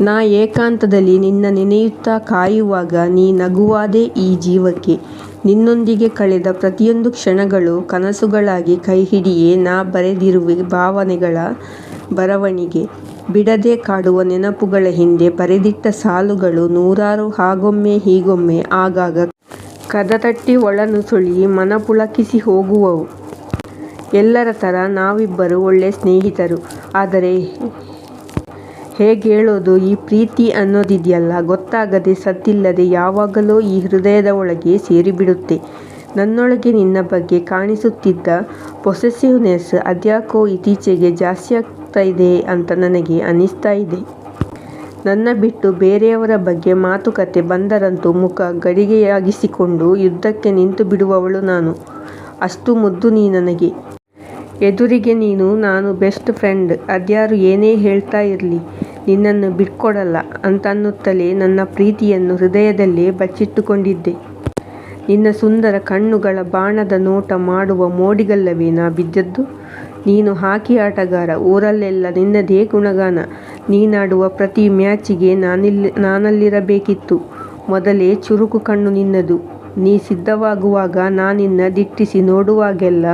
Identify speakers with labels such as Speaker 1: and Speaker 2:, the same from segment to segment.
Speaker 1: ನಾ ಏಕಾಂತದಲ್ಲಿ ನಿನ್ನ ನೆನೆಯುತ್ತಾ ಕಾಯುವಾಗ ನೀ ನಗುವಾದೆ ಈ ಜೀವಕ್ಕೆ. ನಿನ್ನೊಂದಿಗೆ ಕಳೆದ ಪ್ರತಿಯೊಂದು ಕ್ಷಣಗಳು ಕನಸುಗಳಾಗಿ ಕೈಹಿಡಿಯೇ ನಾ ಬರೆದಿರುವ ಭಾವನೆಗಳ ಬರವಣಿಗೆ. ಬಿಡದೆ ಕಾಡುವ ನೆನಪುಗಳ ಹಿಂದೆ ಬರೆದಿಟ್ಟ ಸಾಲುಗಳು ನೂರಾರು ಹಾಗೊಮ್ಮೆ ಹೀಗೊಮ್ಮೆ ಆಗಾಗ ಕದತಟ್ಟಿ ಒಳನುಸುಳಿ ಮನ ಪುಳಕಿಸಿ ಹೋಗುವವು. ಎಲ್ಲರ ಥರ ನಾವಿಬ್ಬರೂ ಒಳ್ಳೆ ಸ್ನೇಹಿತರು. ಆದರೆ ಹೇಗೇಳೋದು ಈ ಪ್ರೀತಿ ಅನ್ನೋದಿದೆಯಲ್ಲ, ಗೊತ್ತಾಗದೆ ಸತ್ತಿಲ್ಲದೆ ಯಾವಾಗಲೋ ಈ ಹೃದಯದ ಒಳಗೆ ಸೇರಿಬಿಡುತ್ತೆ. ನನ್ನೊಳಗೆ ನಿನ್ನ ಬಗ್ಗೆ ಕಾಣಿಸುತ್ತಿದ್ದ ಪೊಸೆಸಿವ್ನೆಸ್ ಅದ್ಯಾಕೋ ಇತ್ತೀಚೆಗೆ ಜಾಸ್ತಿಯಾಗ್ತಾ ಇದೆ ಅಂತ ನನಗೆ ಅನ್ನಿಸ್ತಾ ಇದೆ. ನನ್ನ ಬಿಟ್ಟು ಬೇರೆಯವರ ಬಗ್ಗೆ ಮಾತುಕತೆ ಬಂದರಂತೂ ಮುಖ ಗಡಿಗೆಯಾಗಿಸಿಕೊಂಡು ಯುದ್ಧಕ್ಕೆ ನಿಂತುಬಿಡುವವಳು ನಾನು. ಅಷ್ಟು ಮುದ್ದು ನೀ ನನಗೆ. ಎದುರಿಗೆ ನೀನು ನಾನು ಬೆಸ್ಟ್ ಫ್ರೆಂಡ್. ಅದ್ಯಾರು ಏನೇ ಹೇಳ್ತಾ ಇರ್ಲಿ ನಿನ್ನನ್ನು ಬಿಟ್ಕೊಡಲ್ಲ ಅಂತನ್ನುತ್ತಲೇ ನನ್ನ ಪ್ರೀತಿಯನ್ನು ಹೃದಯದಲ್ಲೇ ಬಚ್ಚಿಟ್ಟುಕೊಂಡಿದ್ದೆ. ನಿನ್ನ ಸುಂದರ ಕಣ್ಣುಗಳ ಬಾಣದ ನೋಟ ಮಾಡುವ ಮೋಡಿಗಲ್ಲವೇ ನಾ ಬಿದ್ದದ್ದು. ನೀನು ಹಾಕಿ ಆಟಗಾರ. ಊರಲ್ಲೆಲ್ಲ ನಿನ್ನದೇ ಗುಣಗಾನ. ನೀನಾಡುವ ಪ್ರತಿ ಮ್ಯಾಚಿಗೆ ನಾನಲ್ಲಿರಬೇಕಿತ್ತು. ಮೊದಲೇ ಚುರುಕು ಕಣ್ಣು ನಿನ್ನದು. ನೀ ಸಿದ್ಧವಾಗುವಾಗ ನಾನಿನ್ನ ದಿಟ್ಟಿಸಿ ನೋಡುವಾಗೆಲ್ಲ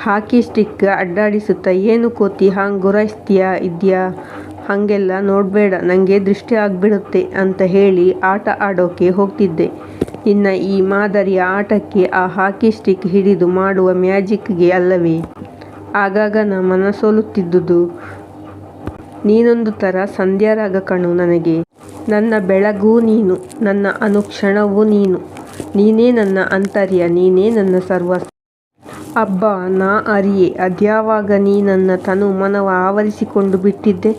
Speaker 1: ಹಾಕಿ ಸ್ಟಿಕ್ ಅಡ್ಡಾಡಿಸುತ್ತಾ ಏನು ಕೋತಿ ಹಾಂಗ್ ಗುರಾಯಿಸ್ತೀಯಾ ಇದ್ಯಾ ಹಂಗೆಲ್ಲ ನೋಡಬೇಡ ನನಗೆ ದೃಷ್ಟಿ ಆಗಿಬಿಡುತ್ತೆ ಅಂತ ಹೇಳಿ ಆಟ ಆಡೋಕೆ ಹೋಗ್ತಿದ್ದೆ. ಇನ್ನು ಈ ಮಾದರಿಯ ಆಟಕ್ಕೆ ಆ ಹಾಕಿ ಸ್ಟಿಕ್ ಹಿಡಿದು ಮಾಡುವ ಮ್ಯಾಜಿಕ್ಗೆ ಅಲ್ಲವೇ ಆಗಾಗ ನಾ ಮನಸೋಲುತ್ತಿದ್ದುದು. ನೀನೊಂದು ಥರ ಸಂಧ್ಯಾರಾಗ ಕಣು ನನಗೆ. ನನ್ನ ಬೆಳಗೂ ನೀನು. ನನ್ನ ಅನುಕ್ಷಣವೂ ನೀನು. ನೀನೇ ನನ್ನ ಅಂತರ್ಯ. ನೀನೇ ನನ್ನ ಸರ್ವಸ್ವ. ಅಬ್ಬಾ, ನಾ ಅರಿಯೆ, ಅದ್ಯಾವಾಗ ನೀ ನನ್ನ ತನು ಮನವ ಆವರಿಸಿಕೊಂಡು ಬಿಟ್ಟಿದ್ದೆ.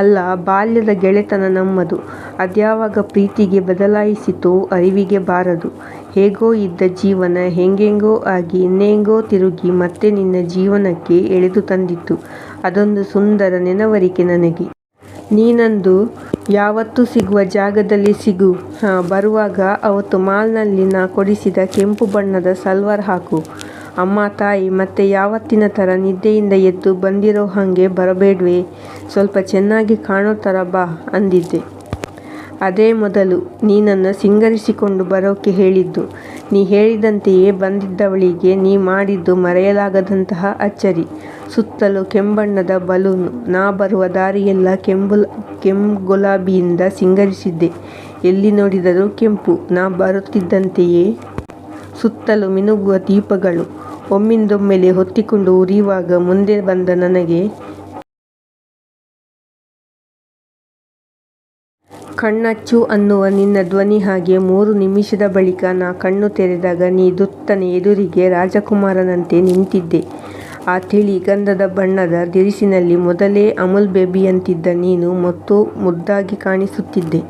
Speaker 1: ಅಲ್ಲ, ಬಾಲ್ಯದ ಗೆಳೆತನ ನಮ್ಮದು ಅದ್ಯಾವಾಗ ಪ್ರೀತಿಗೆ ಬದಲಾಯಿಸಿತೋ ಅರಿವಿಗೆ ಬಾರದು. ಹೇಗೋ ಇದ್ದ ಜೀವನ ಹೆಂಗೆಂಗೋ ಆಗಿ ಇನ್ನೆಂಗೋ ತಿರುಗಿ ಮತ್ತೆ ನಿನ್ನ ಜೀವನಕ್ಕೆ ಎಳೆದು ತಂದಿತ್ತು. ಅದೊಂದು ಸುಂದರ ನೆನವರಿಕೆ ನನಗೆ. ನೀನಂದು ಯಾವತ್ತೂ ಸಿಗುವ ಜಾಗದಲ್ಲಿ ಸಿಗು. ಬರುವಾಗ ಅವತ್ತು ಮಾಲ್ನಲ್ಲಿ ನಾ ಕೊಡಿಸಿದ ಕೆಂಪು ಬಣ್ಣದ ಸಲ್ವಾರ್ ಹಾಕು. ಅಮ್ಮ, ತಾಯಿ ಮತ್ತೆ ಯಾವತ್ತಿನ ಥರ ನಿದ್ದೆಯಿಂದ ಎದ್ದು ಬಂದಿರೋ ಹಾಗೆ ಬರಬೇಡ್ವೆ ಸ್ವಲ್ಪ ಚೆನ್ನಾಗಿ ಕಾಣೋ ಥರ ಬಾ ಅಂದಿದ್ದೆ. ಅದೇ ಮೊದಲು ನೀನನ್ನು ಸಿಂಗರಿಸಿಕೊಂಡು ಬರೋಕೆ ಹೇಳಿದ್ದು. ನೀ ಹೇಳಿದಂತೆಯೇ ಬಂದಿದ್ದವಳಿಗೆ ನೀ ಮಾಡಿದ್ದು ಮರೆಯಲಾಗದಂತಹ ಅಚ್ಚರಿ. ಸುತ್ತಲೂ ಕೆಂಬಣ್ಣದ ಬಲೂನು. ನಾ ಬರುವ ದಾರಿಯೆಲ್ಲ ಕೆಂಗುಲಾಬಿಯಿಂದ ಸಿಂಗರಿಸಿದ್ದೆ. ಎಲ್ಲಿ ನೋಡಿದರೂ ಕೆಂಪು. ನಾ ಬರುತ್ತಿದ್ದಂತೆಯೇ ಸುತ್ತಲೂ ಮಿನುಗುವ ದೀಪಗಳು ಒಮ್ಮಿಂದೊಮ್ಮೆಲೇ ಹೊತ್ತಿಕೊಂಡು ಉರಿಯುವಾಗ ಮುಂದೆ ಬಂದ ನನಗೆ ಕಣ್ಣಚ್ಚು ಅನ್ನುವ ನಿನ್ನ ಧ್ವನಿ ಹಾಗೆ ಮೂರು ನಿಮಿಷದ ಬಳಿಕ ನಾ ಕಣ್ಣು ತೆರೆದಾಗ ನೀ ದುತ್ತನೆ ಎದುರಿಗೆ ರಾಜಕುಮಾರನಂತೆ ನಿಂತಿದ್ದೆ. ಆ ತಿಳಿ ಗಂಧದ ಬಣ್ಣದ ದಿರಿಸಿನಲ್ಲಿ ಮೊದಲೇ ಅಮುಲ್ ಬೇಬಿಯಂತಿದ್ದ ನೀನು ಮತ್ತು ಮುದ್ದಾಗಿ ಕಾಣಿಸುತ್ತಿದ್ದೆ.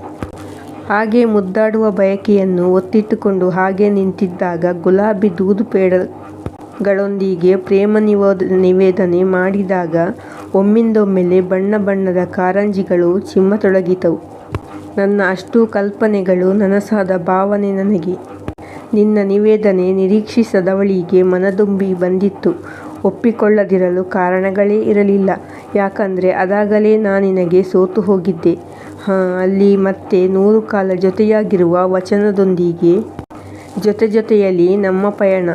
Speaker 1: ಹಾಗೆ ಮುದ್ದಾಡುವ ಬಯಕೆಯನ್ನು ಒತ್ತಿಟ್ಟುಕೊಂಡು ಹಾಗೆ ನಿಂತಿದ್ದಾಗ ಗುಲಾಬಿ ದೂದು ಪೇಡಗಳೊಂದಿಗೆ ಪ್ರೇಮ ನಿವೇದನೆ ಮಾಡಿದಾಗ ಒಮ್ಮಿಂದೊಮ್ಮೆಲೆ ಬಣ್ಣ ಬಣ್ಣದ ಕಾರಂಜಿಗಳು ಚಿಮ್ಮತೊಡಗಿತವು. ನನ್ನ ಅಷ್ಟೂ ಕಲ್ಪನೆಗಳು ನನಸಾದ ಭಾವನೆ ನನಗೆ. ನಿನ್ನ ನಿವೇದನೆ ನಿರೀಕ್ಷಿಸದವಳಿಗೆ ಮನದುಂಬಿ ಬಂದಿತ್ತು. ಒಪ್ಪಿಕೊಳ್ಳದಿರಲು ಕಾರಣಗಳೇ ಇರಲಿಲ್ಲ. ಯಾಕಂದ್ರೆ ಅದಾಗಲೇ ನಾನು ನಿನಗೆ ಸೋತು ಹೋಗಿದ್ದೆ. ಹಾಂ, ಅಲ್ಲಿ ಮತ್ತೆ ನೂರು ಕಾಲ ಜೊತೆಯಾಗಿರುವ ವಚನದೊಂದಿಗೆ ಜೊತೆ ಜೊತೆಯಲ್ಲಿ ನಮ್ಮ ಪಯಣ.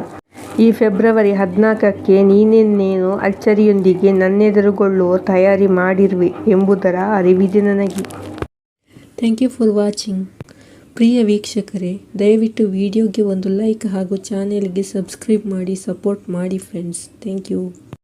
Speaker 1: ಈ ಫೆಬ್ರವರಿ ಹದಿನಾಲ್ಕಕ್ಕೆ ನೀನೇನೇನು ಅಚ್ಚರಿಯೊಂದಿಗೆ ನನ್ನೆದುರುಗೊಳ್ಳುವ ತಯಾರಿ ಮಾಡಿರುವೆ ಎಂಬುದರ ಅರಿವಿದೆ ನನಗೆ. Thank you for watching. ಪ್ರಿಯ ವೀಕ್ಷಕರೇ, ದಯವಿಟ್ಟು ವಿಡಿಯೋಗೆ ಒಂದು ಲೈಕ್ ಹಾಗೂ ಚಾನೆಲ್ಗೆ ಸಬ್ಸ್ಕ್ರೈಬ್ ಮಾಡಿ ಸಪೋರ್ಟ್ ಮಾಡಿ ಫ್ರೆಂಡ್ಸ್ ಥ್ಯಾಂಕ್ ಯು.